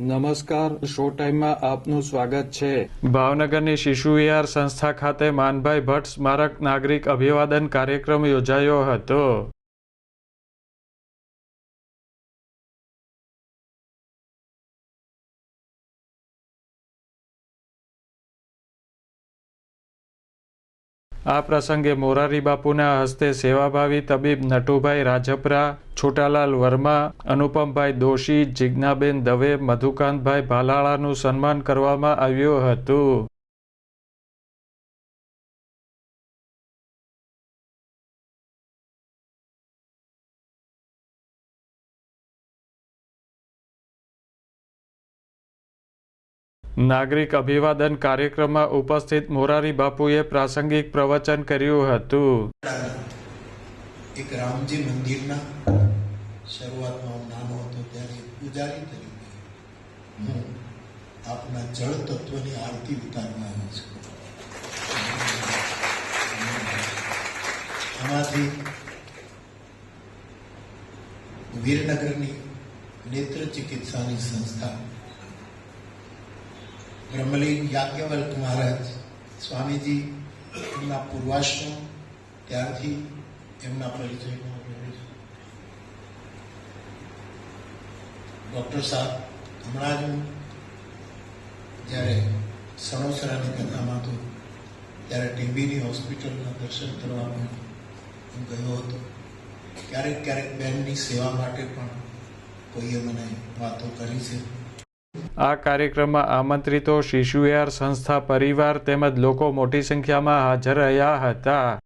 નમસ્કાર, શો ટાઈમમાં આપનું સ્વાગત છે. ભાવનગરની શિશુ વિહાર સંસ્થા ખાતે માનભાઈ ભટ્ટ સ્મારક નાગરિક અભિવાદન કાર્યક્રમ યોજાયો હતો. આ પ્રસંગે મોરારી બાપુના હસ્તે સેવાભાવી તબીબ નટુભાઈ રાજપરા, છોટાલાલ વર્મા, અનુપમભાઈ દોશી, જિજ્ઞાબેન દવે, મધુકાંતભાઈ ભાલાળાનું સન્માન કરવામાં આવ્યું હતું. નાગરિક અભિવાદન કાર્યક્રમમાં ઉપસ્થિત મોરારી બાપુએ પ્રાસંગિક પ્રવચન કર્યું હતું. એક રામજી મંદિરના શરૂઆતમાં નાનો હતો ત્યારે પૂજારી તરીકે હું આપના જળ તત્વની આરતી ઉતારવા આવ્યો છું. આમાંથી વીરનગરની નેત્ર ચિકિત્સાની સંસ્થા બ્રહ્મલીન યાજ્ઞવલ્ક મહારાજ સ્વામીજી, એમના પૂર્વાશ્રમ, ત્યારથી એમના પરિચયમાં ડૉક્ટર સાહેબ, હમણાં જ હું જ્યારે સણોસરાની કથામાં હતો, ત્યારે ટીબીની હોસ્પિટલના દર્શન કરવા પણ હું ગયો હતો. ક્યારેક ક્યારેક બહેનની સેવા માટે પણ કોઈએ મને વાતો કરી છે. આ કાર્યક્રમમાં આમંત્રિતો શિશુ વિહાર સંસ્થા પરિવાર તેમજ લોકો મોટી સંખ્યામાં હાજર રહ્યા હતા.